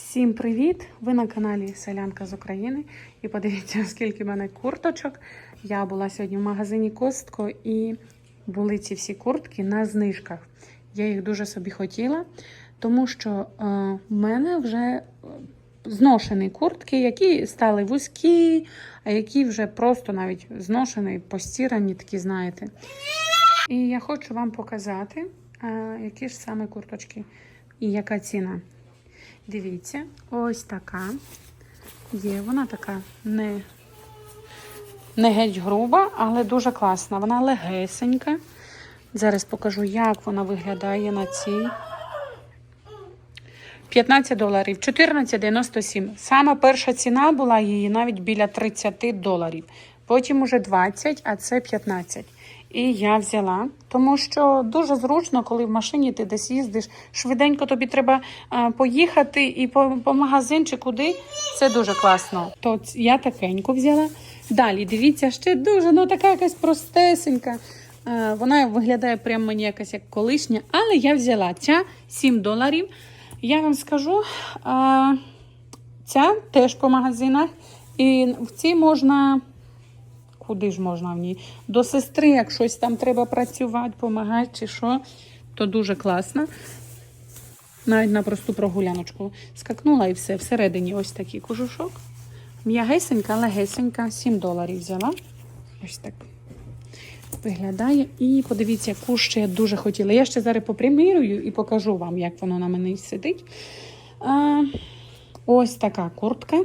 Всім привіт! Ви на каналі Селянка з України. І подивіться, скільки в мене курточок. Я була сьогодні в магазині Костко і були ці всі куртки на знижках. Я їх дуже собі хотіла, тому що е, в мене вже е, зношені куртки, які стали вузькі, а які вже просто навіть зношені, постірані, такі, знаєте. І я хочу вам показати, е, які ж саме курточки і яка ціна. Дивіться, ось така є. Вона така не, не геть груба, але дуже класна. Вона легесенька. Зараз покажу, як вона виглядає на цій. 15 доларів, 14,97. Сама перша ціна була її навіть біля 30 доларів. Потім уже 20, а це 15. І я взяла, тому що дуже зручно, коли в машині ти десь їздиш, швиденько тобі треба а, поїхати і по, по магазин чи куди. Це дуже класно. То я такеньку взяла. Далі, дивіться, ще дуже, ну така якась простесенька. А, вона виглядає прямо мені якась як колишня, але я взяла ця 7 доларів. Я вам скажу, а, ця теж по магазинах. І в цій можна куди ж можна в ній? До сестри, як щось там треба працювати, допомагати чи що, то дуже класно. Навіть на просту прогуляночку скакнула і все. Всередині ось такий кожушок. М'ягесенька, легесенька, 7 доларів взяла. Ось так виглядає. І подивіться, яку ще я дуже хотіла. Я ще зараз попримірюю і покажу вам, як воно на мене сидить. А, ось така куртка.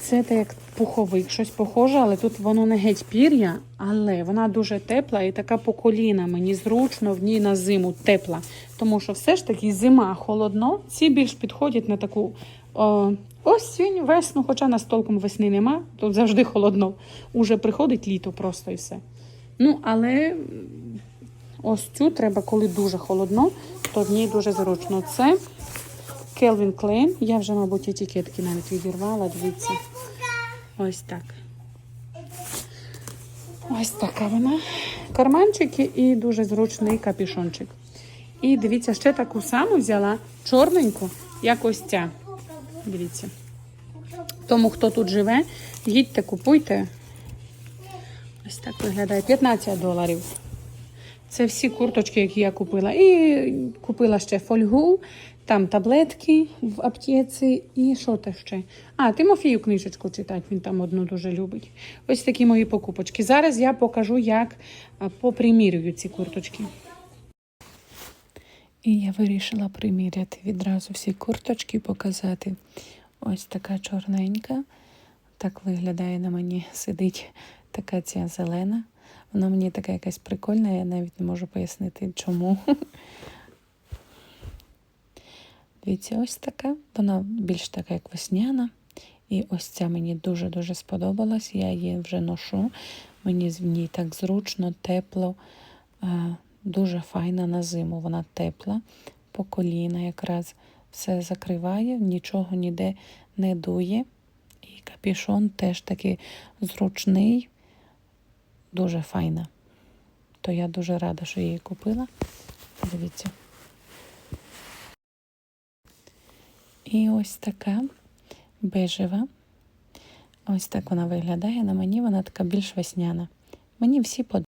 Це так як пуховик, щось похоже, але тут воно не геть пір'я, але вона дуже тепла і така по коліна. Мені зручно в ній на зиму тепла. Тому що все ж таки зима холодно. Ці більш підходять на таку о, осінь, весну, хоча на столком весни нема, тут завжди холодно. Уже приходить літо просто і все. Ну, але ось цю треба, коли дуже холодно, то в ній дуже зручно. Це Келвін Клейн. Я вже, мабуть, етикетки навіть відірвала. Дивіться. Ось так. Ось така вона. Карманчики і дуже зручний капюшончик. І дивіться, ще таку саму взяла чорненьку, як ось ця. Дивіться. Тому, хто тут живе, їдьте, купуйте. Ось так виглядає 15 доларів. Це всі курточки, які я купила. І купила ще фольгу, там таблетки в аптеці. І що те ще? А, Тимофію книжечку читати, він там одну дуже любить. Ось такі мої покупочки. Зараз я покажу, як попримірюю ці курточки. І я вирішила приміряти відразу всі курточки показати. Ось така чорненька. Так виглядає на мені, сидить така ця зелена. Вона мені така якась прикольна, я навіть не можу пояснити, чому. Дивіться, ось така. Вона більш така, як весняна. І ось ця мені дуже-дуже сподобалась. Я її вже ношу. Мені в ній так зручно, тепло, е, дуже файна на зиму. Вона тепла, по коліна якраз все закриває, нічого ніде не дує. І капюшон теж такий зручний, дуже файна. То я дуже рада, що її купила. Дивіться. І ось така бежева. Ось так вона виглядає. На мені вона така більш весняна. Мені всі подобаються.